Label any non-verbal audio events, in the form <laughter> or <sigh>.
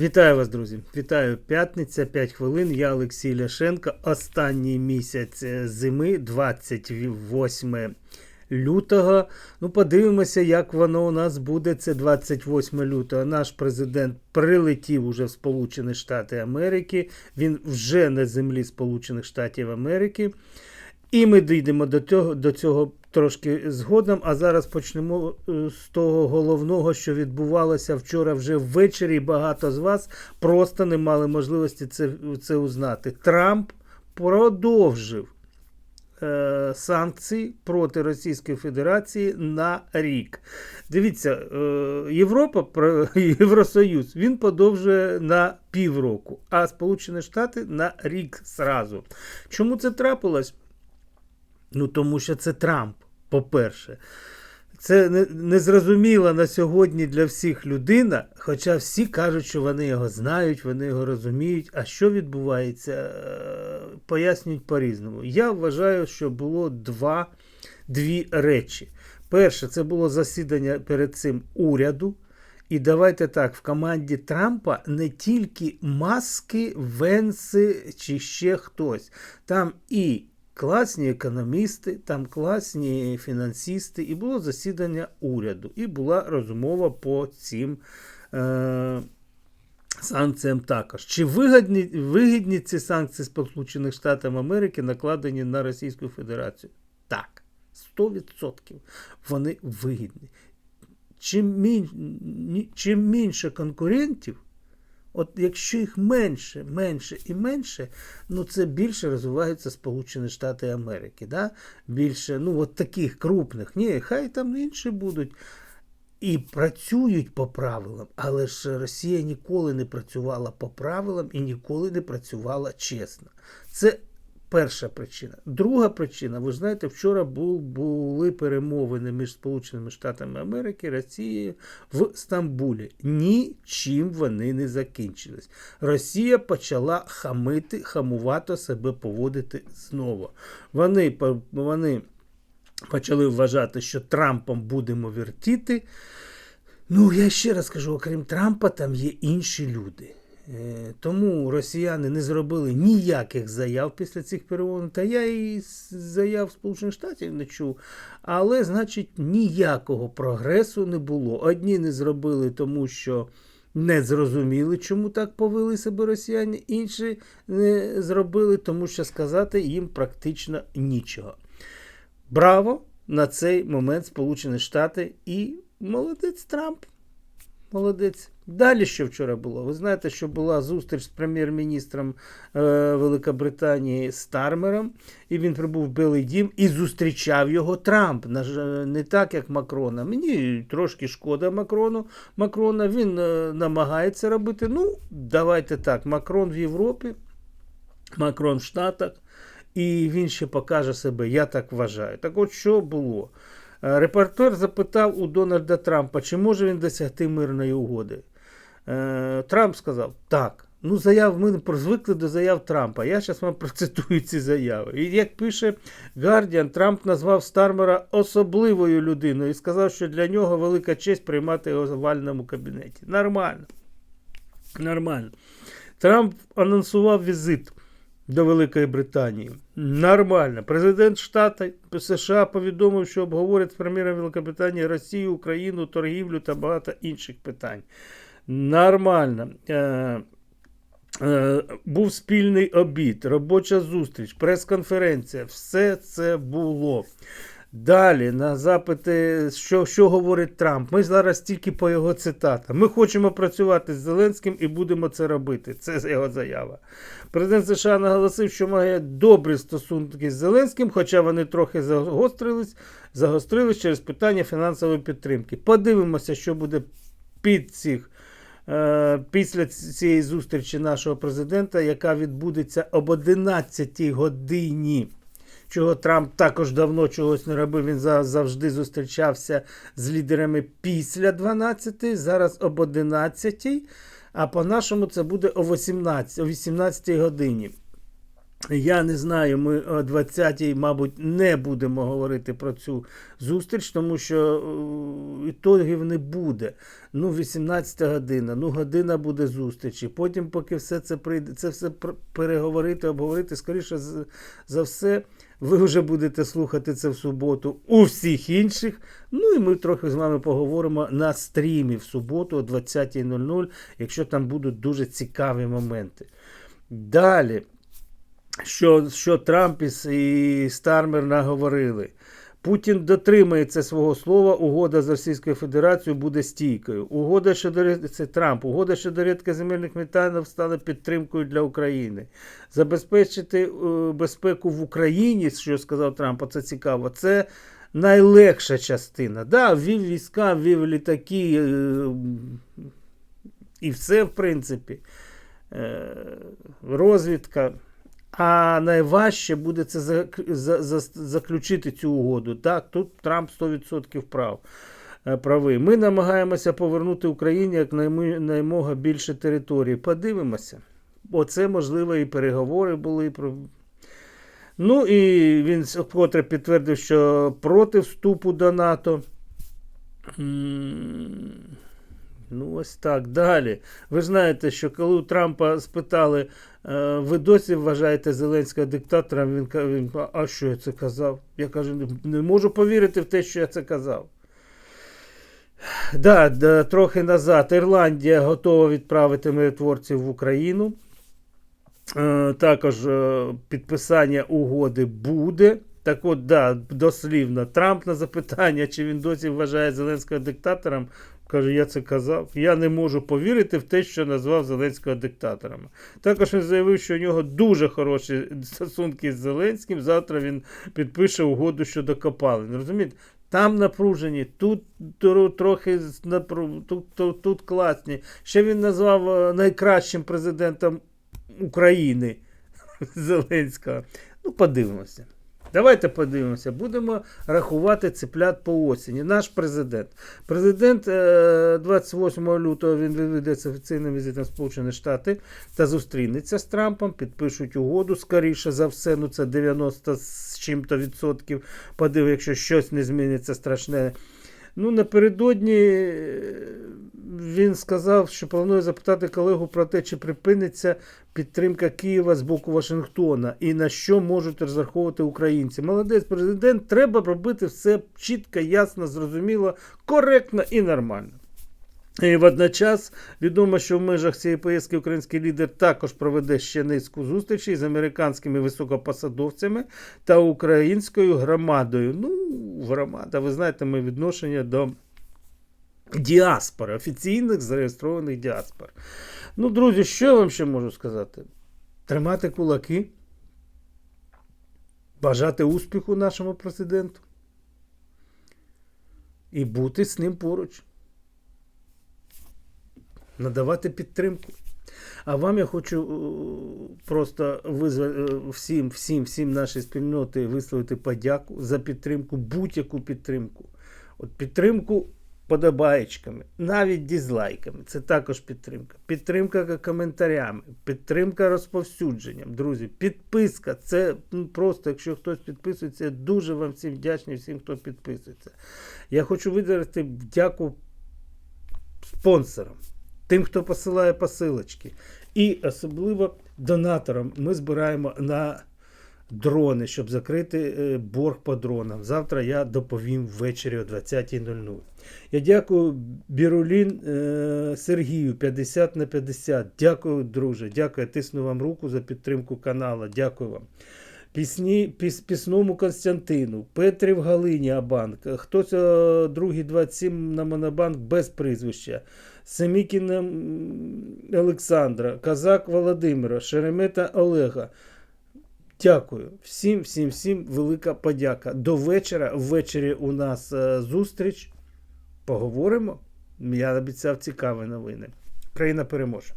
Вітаю вас, друзі! Вітаю п'ятниця, 5 хвилин. Я Олексій Ляшенко. Останній місяць е, зими, 28 лютого. Ну, подивимося, як воно у нас буде. Це 28 лютого. Наш президент прилетів уже в Сполучені Штати Америки. Він вже на землі Сполучених Штатів Америки. І ми дійдемо до цього, до цього трошки згодом. А зараз почнемо е, з того головного, що відбувалося вчора вже ввечері. Багато з вас просто не мали можливості це, це узнати. Трамп продовжив е, санкції проти Російської Федерації на рік. Дивіться, е, Європа, <laughs> Євросоюз, він подовжує на півроку, а Сполучені Штати на рік зразу. Чому це трапилось? Ну, тому що це Трамп, по-перше. Це незрозуміла на сьогодні для всіх людина, хоча всі кажуть, що вони його знають, вони його розуміють. А що відбувається, е, пояснюють по-різному. Я вважаю, що було два, дві речі. Перше, це було засідання перед цим уряду. І давайте так, в команді Трампа не тільки маски, Венси чи ще хтось. Там і класні економісти, там класні фінансисти, і було засідання уряду, і була розмова по цим е, санкціям також. Чи вигідні, вигідні ці санкції Сполучених Штатів Америки накладені на Російську Федерацію? Так, 100% вони вигідні. Чим, мін, чим менше конкурентів, От якщо їх менше, менше і менше, ну це більше розвиваються Сполучені Штати Америки. Да? Більше, ну от таких крупних. Ні, хай там інші будуть. І працюють по правилам, але ж Росія ніколи не працювала по правилам і ніколи не працювала чесно. Це перша причина. Друга причина, ви знаєте, вчора були перемовини між Сполученими Штатами Америки Росією в Стамбулі. Нічим вони не закінчились. Росія почала хамити, хамувато себе поводити знову. Вони, вони почали вважати, що Трампом будемо вертіти. Ну, я ще раз кажу, окрім Трампа, там є інші люди. Е, Тому росіяни не зробили ніяких заяв після цих перемовин. Та я і заяв Сполучених Штатів не чув. Але, значить, ніякого прогресу не було. Одні не зробили, тому що не зрозуміли, чому так повели себе росіяни, інші не зробили, тому що сказати їм практично нічого. Браво! На цей момент Сполучені Штати і молодець Трамп. Молодець. Далі що вчора було? Ви знаєте, що була зустріч з прем'єр-міністром е, Великобританії Стармером, і він прибув в Білий Дім і зустрічав його Трамп. Не так, як Макрона. Мені трошки шкода Макрону. Макрона. Він е, намагається робити. Ну, давайте так. Макрон в Європі, Макрон в Штатах, і він ще покаже себе, я так вважаю. Так от що було? Е, Репортер запитав у Дональда Трампа, чи може він досягти мирної угоди. Е, Трамп сказав, так. Ну, заяв, ми звикли до заяв Трампа. Я зараз вам <laughs> процитую ці заяви. І як пише Guardian, Трамп назвав Стармера особливою людиною і сказав, що для нього велика честь приймати його в овальному кабінеті. Нормально. Нормально. Трамп анонсував візит до Великої Британії. Нормально. Президент Штата США повідомив, що обговорить з прем'єром Великобританії Росію, Україну, торгівлю та багато інших питань. Нормально. Е, е, був спільний обід, робоча зустріч, прес-конференція. Все це було. Далі на запити, що, що говорить Трамп. Ми зараз тільки по його цитатам. Ми хочемо працювати з Зеленським і будемо це робити. Це його заява. Президент США наголосив, що має добрі стосунки з Зеленським, хоча вони трохи загострились, загострились через питання фінансової підтримки. Подивимося, що буде під цих. е, Після цієї зустрічі нашого президента, яка відбудеться об 11 годині чого Трамп також давно чогось не робив. Він за- завжди зустрічався з лідерами після 12, зараз об 11, а по-нашому це буде о 18, о 18 годині. Я не знаю, ми о 20-й, мабуть, не будемо говорити про цю зустріч, тому що е, ітогів не буде. Ну, 18-та година, ну година буде зустрічі. Потім, поки все це прийде, це все переговорити, обговорити, скоріше за все, ви вже будете слухати це в суботу у всіх інших. Ну і ми трохи з вами поговоримо на стрімі в суботу о 20.00, якщо там будуть дуже цікаві моменти. Далі що, що Трамп і Стармер наговорили. Путін дотримається свого слова, угода з Російською Федерацією буде стійкою. Угода щодо це Трамп, угода щодо рідкоземельних металів стала підтримкою для України. Забезпечити е, безпеку в Україні, що сказав Трамп, це цікаво. Це найлегша частина. Да, ввів війська, ввів літаки е, і все, в принципі. Е, розвідка. А найважче буде це зак- за- за- заключити цю угоду. Так, тут Трамп 100% прав. е, Правий. Ми намагаємося повернути Україні як наймога більше території. Подивимося. Оце, можливо, і переговори були. про- Ну і він вкотре підтвердив, що проти вступу до НАТО. Ну, ось так. Далі. Ви знаєте, що коли у Трампа спитали, е, ви досі вважаєте Зеленського диктатором, він, ка- він ка- а що я це казав? Я кажу, «Не- не можу повірити в те, що я це казав. Да, да, трохи назад. Ірландія готова відправити миротворців в Україну. Е, Також е, підписання угоди буде. Так от, да, дослівно, Трамп на запитання, чи він досі вважає Зеленського диктатором, каже, я це казав. Я не можу повірити в те, що назвав Зеленського диктатором. Також він заявив, що у нього дуже хороші стосунки з Зеленським. Завтра він підпише угоду щодо копалин. Розумієте? Там напружені, тут трохи тут, тут, тут класні. Ще він назвав е, найкращим президентом України <laughs> Зеленського. Ну, подивимося. Давайте подивимося. Будемо рахувати цеплят по осені. Наш президент. Президент е, 28 лютого він виведеться офіційним візитом Сполучені Штати та зустрінеться з Трампом, підпишуть угоду. Скоріше за все, ну це 90 з чим-то відсотків. Подив, якщо щось не зміниться страшне. Ну, напередодні е, він сказав, що планує запитати колегу про те, чи припиниться підтримка Києва з боку Вашингтона і на що можуть розраховувати українці. Молодець президент, треба робити все чітко, ясно, зрозуміло, коректно і нормально. І водночас відомо, що в межах цієї поїздки український лідер також проведе ще низку зустрічей з американськими високопосадовцями та українською громадою. Ну, громада, ви знаєте, ми відношення до діаспори, офіційних зареєстрованих діаспор. Ну, друзі, що я вам ще можу сказати? Тримати кулаки, бажати успіху нашому президенту і бути з ним поруч надавати підтримку. А вам я хочу е, просто е, всім, всім, всім нашій спільноті висловити подяку за підтримку, будь-яку підтримку. От підтримку подобаєчками, навіть дізлайками. Це також підтримка. Підтримка коментарями, підтримка розповсюдженням. Друзі, підписка. Це ну, просто, якщо хтось підписується, я дуже вам всім вдячний, всім, хто підписується. Я хочу видати дяку спонсорам тим, хто посилає посилочки. І особливо донаторам ми збираємо на дрони, щоб закрити е, борг по дронам. Завтра я доповім ввечері о 20.00. Я дякую Бірулін е, Сергію 50 на 50. Дякую, друже. Дякую. Тисну вам руку за підтримку каналу. Дякую вам. Пісні, піс, пісному Константину, Петрів Галині Абанк, хтось другий 27 на Монобанк без прізвища, Семікіна Олександра, Казак Володимира, Шеремета Олега. Дякую. Всім, всім, всім велика подяка. До вечора. Ввечері у нас е, зустріч. Поговоримо. Я обіцяв цікаві новини. Країна переможе.